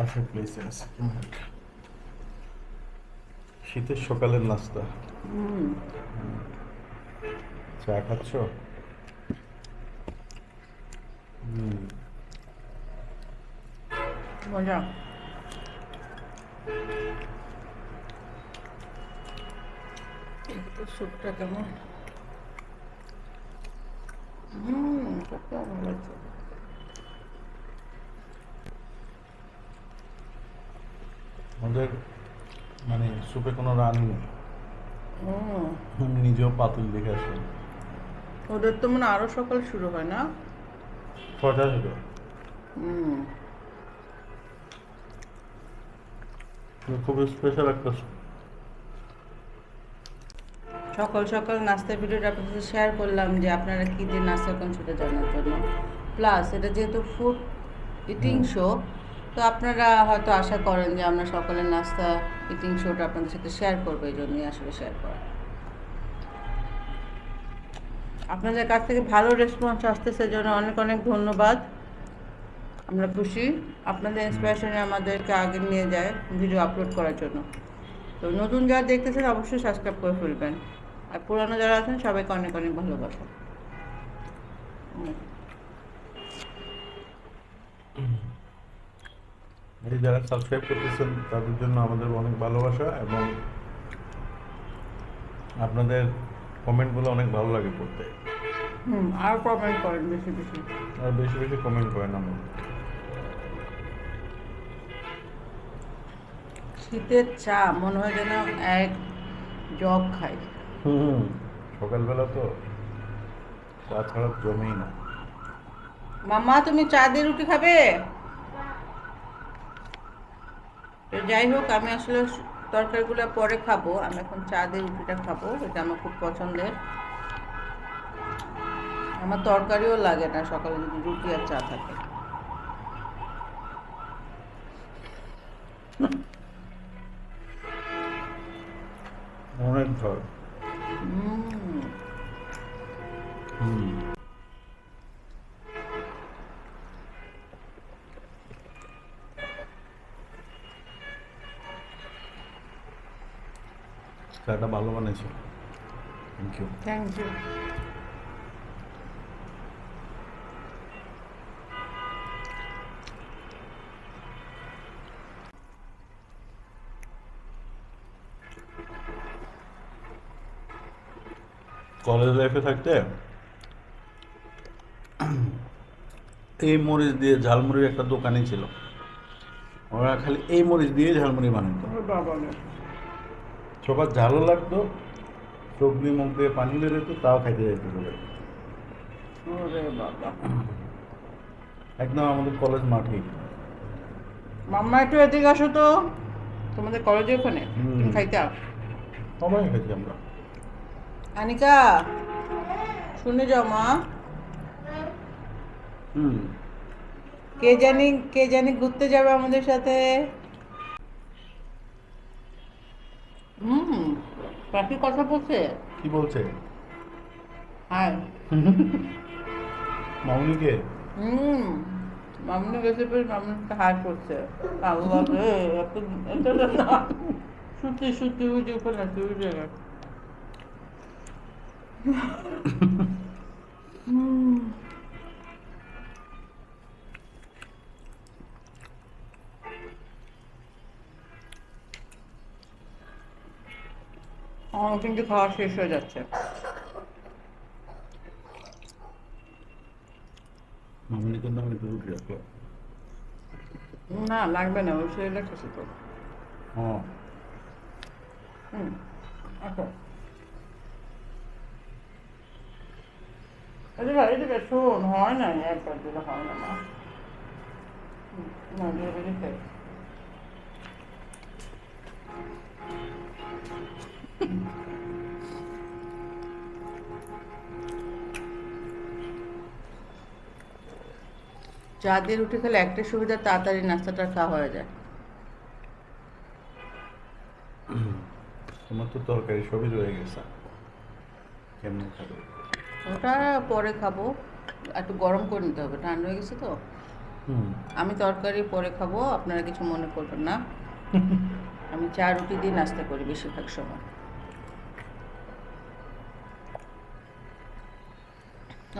Perfect প্লেসে আছে শীতের সকালের নাস্তা। হুম। চা খাচ্ছ? মজা। একটু স্যুপটা কেমন? হুম কত ভালো লাগছে। আমাদের মানে সুপে কোনো রানি নেই। আমি নিজেও পাতুল দেখে আসি। ওদের তো মনে আরও সকাল শুরু হয় না? ছটা হুম। খুব স্পেশাল একটা সকাল সকাল নাস্তার ভিডিওটা আপনাদের শেয়ার করলাম যে আপনারা কী দিয়ে নাস্তা করেন সেটা জানার জন্য। প্লাস এটা যেহেতু ফুড ইটিং শো তো আপনারা হয়তো আশা করেন যে আমরা সকালের নাস্তা ইটিং শোটা আপনাদের সাথে শেয়ার করব, এই জন্যই আসলে শেয়ার করা। আপনাদের কাছ থেকে ভালো রেসপন্স আসতেছে জন্য অনেক অনেক ধন্যবাদ। আমরা খুশি। আপনাদের ইন্সপিরেশনে আমাদেরকে আগে নিয়ে যায় ভিডিও আপলোড করার জন্য। তো নতুন যারা দেখতেছেন, অবশ্যই সাবস্ক্রাইব করে ফেলবেন। আর পুরানো যারা আছেন, সবাইকে অনেক অনেক ভালোবাসা হুম। এই যারা সাবস্ক্রাইব করতেছেন তাদের জন্য আমাদের অনেক ভালোবাসা এবং আপনাদের কমেন্টগুলো অনেক ভালো লাগে পড়তে। হুম আর কমেন্ট করেন বেশি বেশি। আর বেশি বেশি কমেন্ট করেন আমরা শীতের চা মনে হয় যেন এক জগ খাই। হুম সকালবেলা তো চা ছাড়া জমেই না। মামা তুমি চা দিয়ে রুটি খাবে? তো যাই হোক আমি আসলে তরকারিগুলো পরে খাব। আমি এখন চা দিয়ে রুটিটা খাব এটা আমার খুব পছন্দের। আমার তরকারিও লাগে না সকালে যদি রুটি আর চা থাকে। অনেক ঝড় হুম। ভালো বানিয়েছো thank you thank you college লাইফে থাকতে? এই মরিচ দিয়ে ঝালমুড়ির একটা দোকানই ছিল। ওরা খালি এই মরিচ দিয়ে ঝালমুড়ি বানাতো। বাবা সবার ঝালও লাগতো চোখ দিয়ে মুখ দিয়ে পানি বেরোতো তাও খাইতে যাইতো বাবা। একদম আমাদের কলেজ মাঠে। মাম্মা একটু এদিকে আসো তো। তোমাদের কলেজে ওখানে? তুমি খাইতে আও। সবাই খাইছি আমরা। আনিকা শুনে যাও মা। হুম। কে জানি কে জানি ঘুরতে যাবে আমাদের সাথে হুম পাখি কথা বলছে? কি বলছে? হ্যাঁ। মামুনিকে? হুম মামনি গেছে পরে মামনিকে হার করছে। আল্লাহ রে এত এটা না। সত্যি সত্যি যে ওখানে আছে ওই জায়গায় হুম। আমার কিন্তু খাওয়া শেষ হয়ে যাচ্ছে। না লাগবে না ওই শরীর লাগতেছে তো। হ্যাঁ হুম আচ্ছা শোন হয় না একবার দিলে হয় না না চা দিয়ে রুটি খেলে একটা সুবিধা তাড়াতাড়ি নাস্তাটা খাওয়া হয়ে যায়। তোমার তো তরকারি সবই রয়ে গেছে। কেমন খাবে? ওটা পরে খাব। একটু গরম করে নিতে হবে ঠান্ডা হয়ে গেছে তো। হুম। আমি তরকারি পরে খাব আপনারা কিছু মনে করবেন না। আমি চা রুটি দিয়ে নাস্তা করি বেশিরভাগ সময়।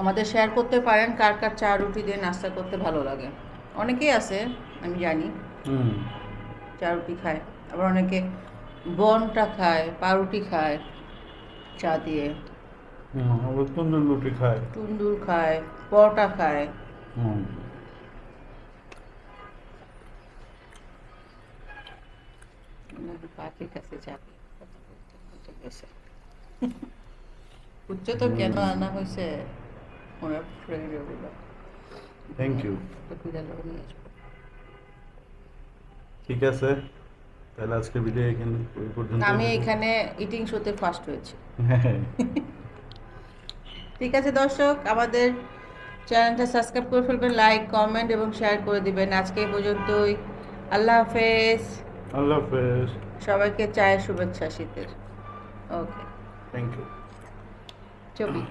আমাদের শেয়ার করতে পারেন কার কার চা রুটি দিয়ে নাস্তা করতে ভালো লাগে। অনেকেই আছে আমি জানি চা রুটি খায়। আবার অনেকে বনটা খায় পাউরুটি খায় চা দিয়ে। তন্দুর রুটি খায়। খায় পরোটা খায়। পাখির কাছে যাবে উচ্চ তো কেন আনা হয়েছে। ওনার ফ্রেন্ড ওগুলো থ্যাংক ইউ ঠিক আছে তাহলে আজকে ভিডিও এখানে পর্যন্ত আমি এখানে ইটিং শোতে ফার্স্ট হয়েছি। হ্যাঁ। ঠিক আছে দর্শক আমাদের চ্যানেলটা সাবস্ক্রাইব করে ফেলবেন লাইক কমেন্ট এবং শেয়ার করে দিবেন। আজকে এই পর্যন্তই। আল্লাহ হাফেজ। আল্লাহ হাফেজ। সবাইকে চায়ের শুভেচ্ছা শীতের। ওকে থ্যাংক ইউ ছবি।